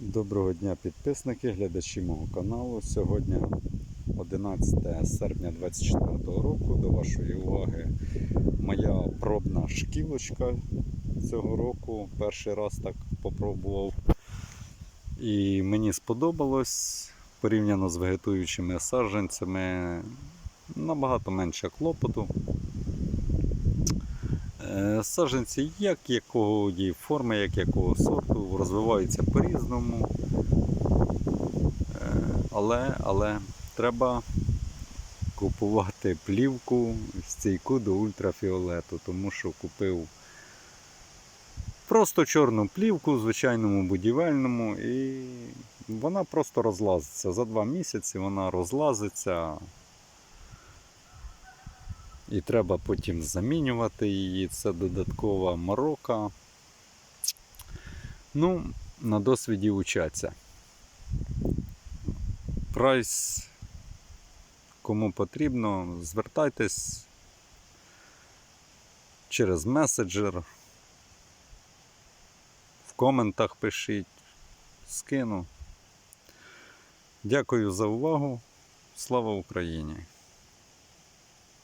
Доброго дня підписники, глядачі мого каналу. Сьогодні 11 серпня 2024 року. До вашої уваги моя пробна шкілочка цього року. Перший раз так попробував. І мені сподобалось порівняно з вегетуючими саджанцями набагато менше клопоту. Е, Саджанці як якого форми, як якого сорту, розвиваються по-різному. Е, Але, але треба купувати плівку стійку до ультрафіолету, тому що купив просто чорну плівку в звичайному будівельному, і вона просто розлазиться. За два місяці вона розлазиться. І треба потім замінювати її. Це додаткова морока. Ну, на досвіді учаться. Прайс, кому потрібно, звертайтесь через меседжер. В коментах пишіть, скину. Дякую за увагу. Слава Україні!